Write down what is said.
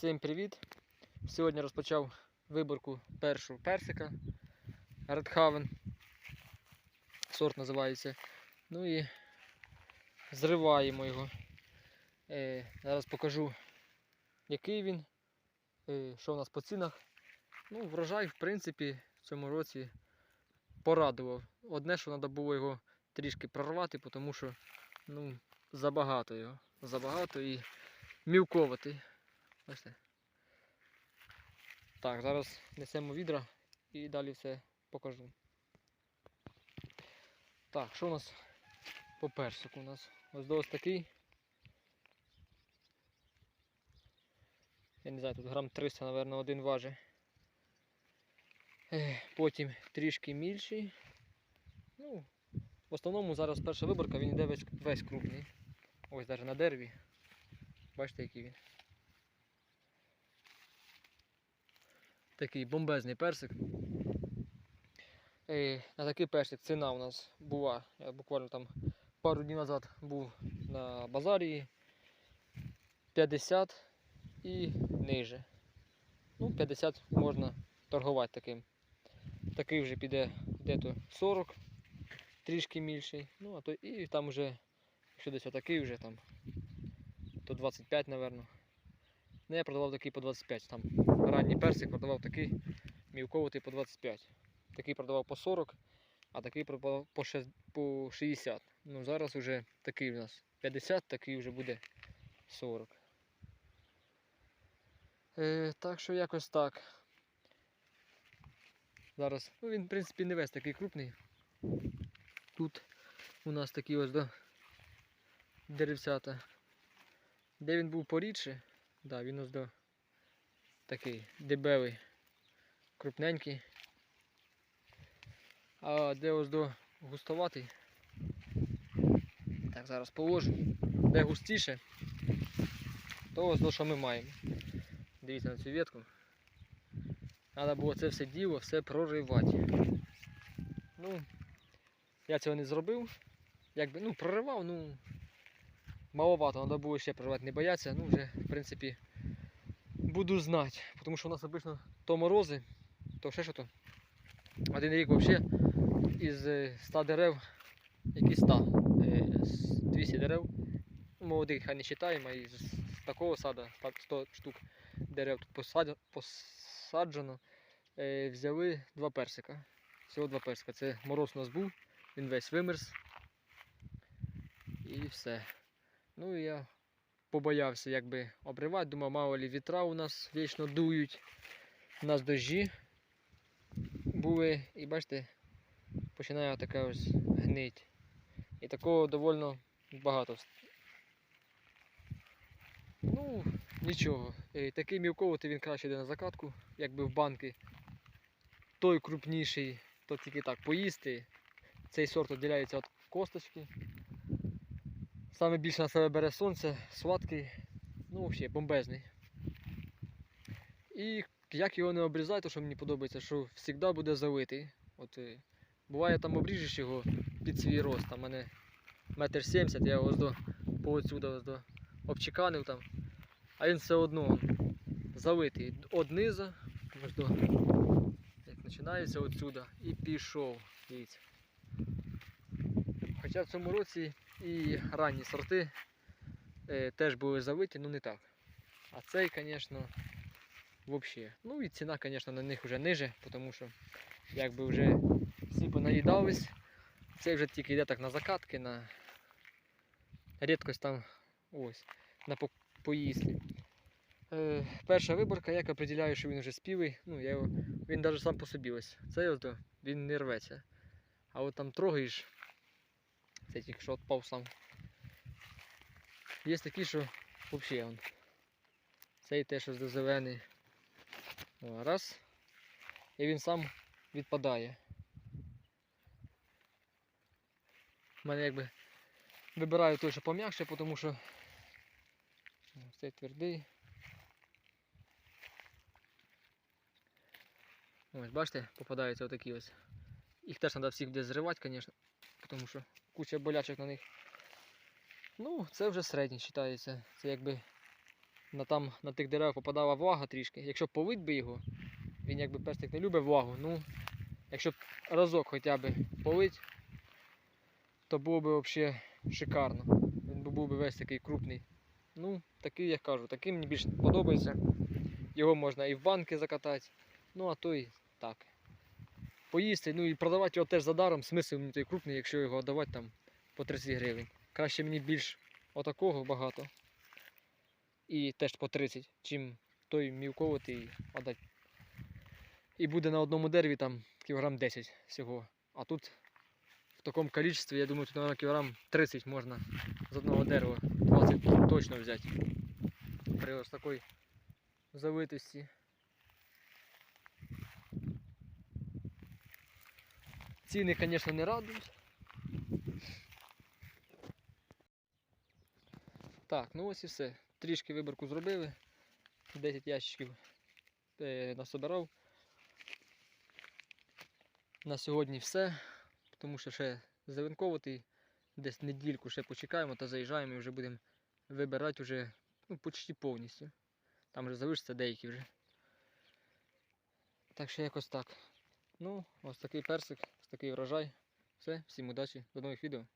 Всім привіт! Сьогодні розпочав виборку першу персика Redhaven. Сорт називається. Ну і зриваємо його. Е, зараз покажу, який він, е, що у нас по цінах. Ну, врожай, в принципі, в цьому році порадував. Одне, що треба було його трішки прорвати, тому що ну, забагато його. Забагато і мілковатий. Бачите? Так, зараз несемо відра і далі все покажу. Так, що у нас по персику? У нас ось такий. Я не знаю, тут грам 300, мабуть, один важить. Потім трішки мільший. Ну, в основному зараз перша виборка, він йде весь, весь крупний. Ось навіть на дереві. Бачите, який він. Такий бомбезний персик. Е, на такий персик ціна у нас була. Я буквально там пару днів назад був на базарі 50 і ниже. Ну, 50 можна торгувати таким. Такий вже піде дето 40, трішки більший. Ну, а то і там вже, якщо десь отакий вже там, то 25, напевно. Ну, я продавав такий по 25. Там ранній персик продавав такий мілковатий по 25. Такий продавав по 40, а такий продавав по 60. Ну зараз вже такий у нас 50, такий вже буде 40. Е, так що якось так. Зараз, ну він в принципі не весь такий крупний. Тут у нас такі ось да, деревцята. Де він був порідше, да, він ось до такий дебелий, крупненький. А де ось до густоватий. Так, зараз положу. Де густіше, то ось до що ми маємо. Дивіться на цю ветку. Треба було це все діло, все проривати. Ну, я цього не зробив. Якби, ну, проривав, ну, маловато, треба було ще проривати, не бояться. Ну, вже, в принципі, буду знати. Тому що у нас обично то морози, то ще що то. Один рік взагалі із е, 100 дерев, які 100, е, 200 дерев, ну, молодих хай не вважаємо, а із такого сада, 100 штук дерев тут посаджено, е, взяли два персика. Всього два персика. Це мороз у нас був, він весь вимерз. І все. Ну і я побоявся якби обривати, думав, мало лі вітра у нас вічно дують. У нас дощі були, і бачите, починає таке ось гнить. І такого довольно багато. Ну, нічого. Е, Такий мілковатий він краще йде на закатку, якби в банки. Той крупніший, то тільки так поїсти. Цей сорт відділяється від косточки. Саме більше на себе бере сонце, сладкий, ну взагалі бомбезний. І як його не обрізати, то що мені подобається, що завжди буде залитий. От, е, буває там обріжеш його під свій рост, там мене метр сімдесят, я його по до обчеканив там. А він все одно залитий од низа, як починається отсюда, і пішов. Дивіться. Хоча в цьому році і ранні сорти е, теж були залиті, ну не так. А цей, звісно, взагалі. Ну і ціна, звісно, на них вже ниже, тому що якби вже всі понаїдались. Цей вже тільки йде так на закатки, на рідкость там ось, на по- Е, перша виборка, як определяю, що він вже спілий, ну, я його, він навіть сам по собі ось. Цей ось, він не рветься. А от там трогаєш, це тільки що відпав сам. Є такі, що взагалі он. Цей теж зелений. Раз. І він сам відпадає. У мене якби вибираю той, що пом'якше, тому що цей твердий. Ось, бачите, попадаються отакі ось. Їх теж треба всіх буде зривати, звісно, тому що куча болячок на них. Ну, це вже середній вважається. Це якби на, там, на тих деревах попадала влага трішки. Якщо полить би його, він якби персик не любить влагу, ну, якщо б разок хоча б полить, то було б взагалі шикарно. Він був би весь такий крупний. Ну, такий, як кажу, такий мені більше подобається. Його можна і в банки закатати, ну а то й так. Поїсти, ну і продавати його теж за даром, смисл він той крупний, якщо його давати там по 30 гривень. Краще мені більш отакого багато. І теж по 30, чим той мілковатий отдати. І буде на одному дереві там кілограм 10 всього. А тут в такому кількості, я думаю, тут, наверное, кілограм 30 можна з одного дерева. 20 точно взяти. При ось такій завитості. Ціни, звісно, не радують. Так, ну ось і все. Трішки виборку зробили. 10 ящиків е, насобирав. На сьогодні все. Тому що ще завинковувати. Десь недільку ще почекаємо та заїжджаємо і вже будемо вибирати вже ну, почти повністю. Там вже залишиться деякі вже. Так що якось так. Ну, ось такий персик, такий врожай. Все, всім удачі, до нових відео.